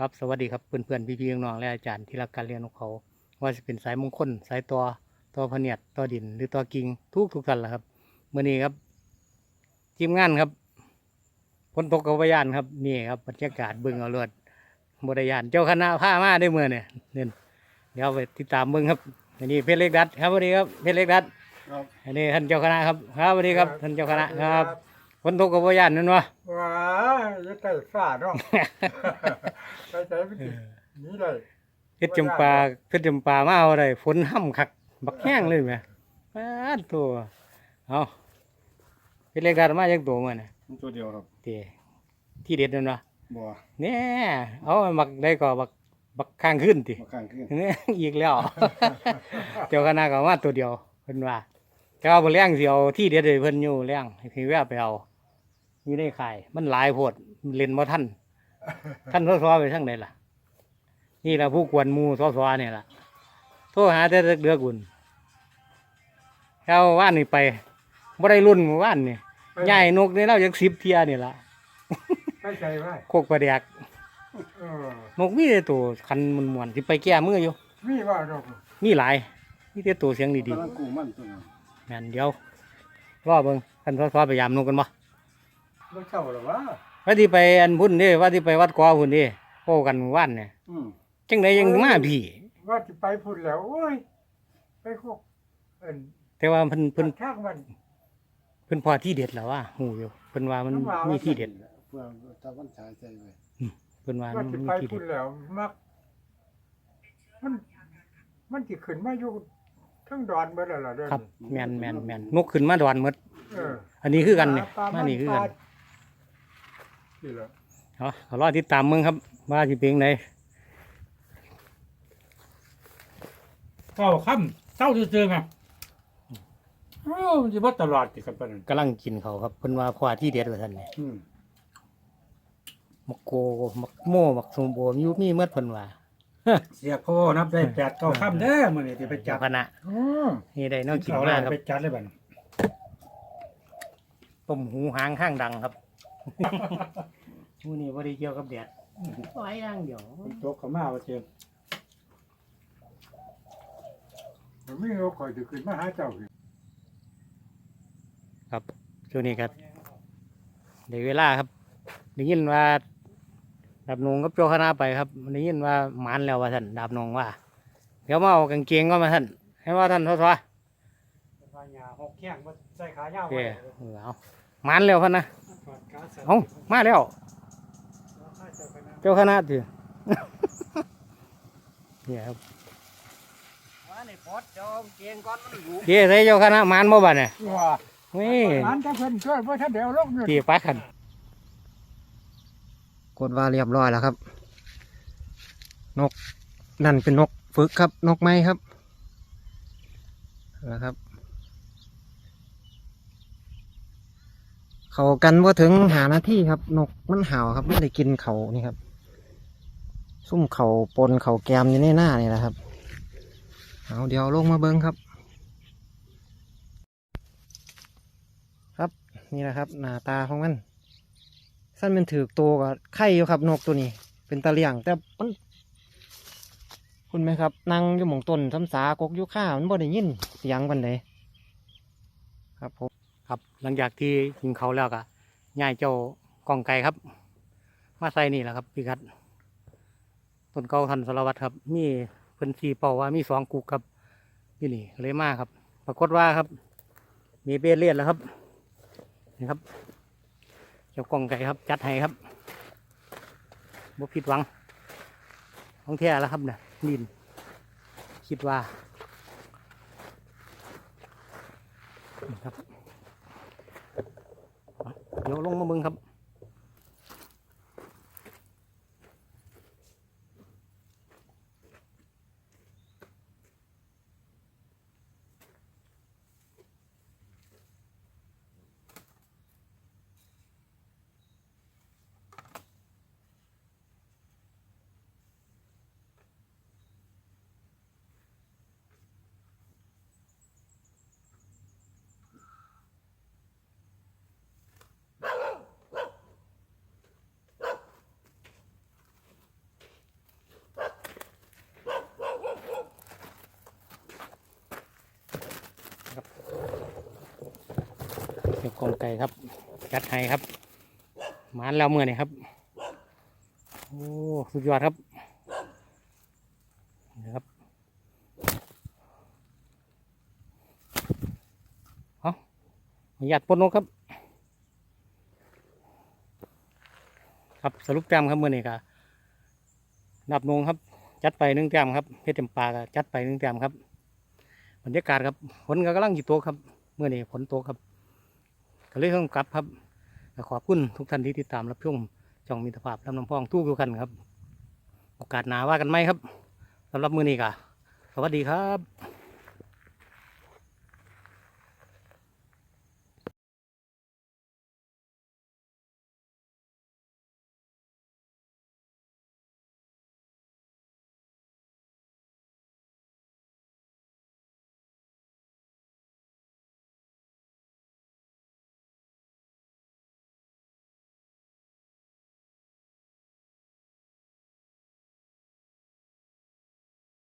ครับสวัสดีครับเพื่อนๆพี่ๆน้องๆและอาจารย์ที่รักการเรียนของเขา ว่าจะเป็นสายมงคลสายตัวตัวพะเนียดตัวดินหรือตัวกิ่งทุกทุกท่านแหละครับเมื่อนี้ครับทีมงานครับฝนตกกับพยานครับนี่ครับบรรยากาศเบิ่งเอาเลือดบริยานเจ้าคณะผ้ามาได้เมื่อเนี่ยเนี่ยเดี๋ยวไปติดตามเบิ่งครับอันนี้เพชรเล็กดัดครับสวัสดีครับเพชรเล็กดัดครับอันนี้ท่านเจ้าคณะครับครับสวัสดีครับท่านเจ้าคณะครับฝนตกกับพยานนั่นวะว้า ยอยังไก่ฝ้าเนาะ ไปใจไม่ติดนี่เลยเพชรจำปาเพชรจำปามาเอาอะไรฝนห้ำคัก บักแห้งเลยไหมปาดตัวเอาเพชรเล็กดัดมาจากตัวมันน่ะมันตัวเดียวครับเตที่เด็ดนั่นวะบัวเนี่ยเอาบักได้ก็บักบักข้างขึ้นติ มาข้างขึ้นเนี่ยอีกแล้ว เจ้าคณะก็มาตัวเดียวเพิ่นว่าแต่ว่าบ่เลี้ยงสิเอาที่เด็ดเลยเพิ่นอยู่เลี้ยงให้พี่แวะไปเอา อยู่ในข่าย มันหลายโพดเล่นบ่ทันท่านสสไปทางไหนล่ะ นี่ล่ะผู้กวนหมู่สสนี่ล่ะโทรหาแต่เดือกอุ่นเอาว่านนี่ไปบ่ได้รุ่นหมู่ว่านนี่ใหญ่นกนี่เราจัก10เที่ยนี่ล่ะไปใจไว้โคกประแดกเออนกมีแต่ตัวคันมันมวนๆสิไปแก้มืออยู่มีว่าดอกมีหลายมีแต่ตัวเสียงดีกำลังกูมันตัวนั้นๆแม่นเดียวรอเบิ่งคันสอๆพยายามนกกันบ่ ไม่เช่าหรอวะว่าที่ไปอันพุ่นนี่ว่าที่ไปวัดกอพุ่นนี่โอ้กันว่านเนี่ยอืมจังไดยังมาพี่ ว่าจะไปพูดแล้วโอ้ย ไปพวกเอินแต่ว่าเพิ่นเพิ่นทางมันเพิ่นพอที่เด็ดแล้วว่าหูอยู่เพิ่นว่ามันมีที่เด็ดเพื่อตะวันฉายใจไว้เพิ่นว่าว่ามันจะมีไปที่พูเด็ดดแล้วมัก มัน มันจะขึ้นมาอยู่ทั้งดอนเมื่อไรล่ะเด้อครับแม่นแม่นแม่นนกขึ้นมาดอนหมด เอออันนี้คือกันเนี่ยปลมานี่คือกัน ปล นี่แหละเอาขอรอติดตามมึงครับว่าสิเป็นไดเก้าค่ำเต้าซื่อๆไงเอ้ามันจะบ่ตลอดติกันปะนั่นกำลังกินเขาวครับเพิ่นว่าพอที่เด็ดว่าซั่นนี่อืมมักโกมักโม่มักสมโบมีอยู่มีเมดเพิ่นว่าเสียโคนับได้แปดเก้าค่ำเด้อมื้อนี้ที่ไปจัเจ้าบคณะอืมนี่ได้แนวกินเอามาแล้วครับไปจัดเลยบัดนี้ ต้มหูหางข้างดังครับ มูนี่บ่ได้เกี่ยวกับแดดไว้อย่างเดียวคนตกเข้ามาว่าเจอมันไม่เอาคอยจะขึ้นมาหาเจ้าพี่ครับช่วงนี้ครับได้เวลาครับได้ยินว่าดาบนงกับโจคณะไปครับได้ยินว่าหมานแล้วว่าท่านดาบนงว่า เดี๋ยวมาเอากางเกงก็มาท่านให้ว่าท่านทศวะพญาหกแข้งบ่ใส่ขายาวโอเคไว้เออเอาหมานแล้วพันนะถอดขาสั่น เอามาแล้ว เจ้าคณะเจ้าคณะถือเนี่ยครับว่านี่ปอดเจ้าเกงก่อนมันอยู่เดี๋ยวใส่เจ้าคณะหมานบ่บัดเนี่ยว่านี่ร้านเจ้าเพิ่นช่วยเพราะท่านเดี๋ยวลงเงินตีปลักขันกดว่าเรียบร้อยแล้วครับ นกนั่นเป็นนกฝึกครับ นกไม้ครับแล้วครับ เขากันว่าถึงหาหน้าที่ครับ นกมันเห่าครับไม่ได้กินเขานี่ครับ ซุ่มเขาปนเขาแกมอยู่ในหน้านี่แหละครับเอาเดี๋ยวลงมาเบิ้งครับ ครับนี่แหละครับ หน้าตาของมันสั้นเป็นถือตัวกับไข่อยู่ครับ นกตัวนี้ เป็นตะเลียงแต่มันคุณไหมครับนั่งอยู่หมองต้นซ้ำสากกอยุข้ามันบ่ได้ยินเสียงปันใดครับผม ครับ หลังจากที่กินเขาแล้วก็ย่ายเจ้ากองไก่ครับ มาใส่นี่แหละครับพี่กัดต้นเก่าทันสารวัตรครับ มีเพิ่นสีเป่าว่ามีสองกุกครับนี่นี่เลยมาครับ ปรากฏว่าครับ มีเบลเลียดแล้วครับนี่ครับเจ้ากองไก่ครับ จัดให้ครับบ่ผิดหวังของแท้แล้วครับเนี่ยนินคิดว่านี่ครับ เดี๋ยวลงมาเบิ่งครับ กองไก่ครับจัดให้ครับมานแล้วเมื่อนี่ครับโอ้สุดยอดครับนี่ครับเอาขออนุญาตปลดนกครับ ครับสรุปแต้มครับเมื่อนี้ก็นับนงครับ จัดไปหนึ่งแต้มครับเพชรเต็มปาก็จัดไปหนึ่งแต้มครับบรรยากาศครับฝนก็กำลังอยู่ตกครับเมื่อนี้ฝนตกครับ ก็เลยต้องกลับครับขอบคุณทุกท่านที่ติดตามรับชมช่องมิตรภาพลำน้ำพองทู่กันครับ โอกาสหนาว่ากันไหมครับสำหรับมือนี้ก็สวัสดีครับ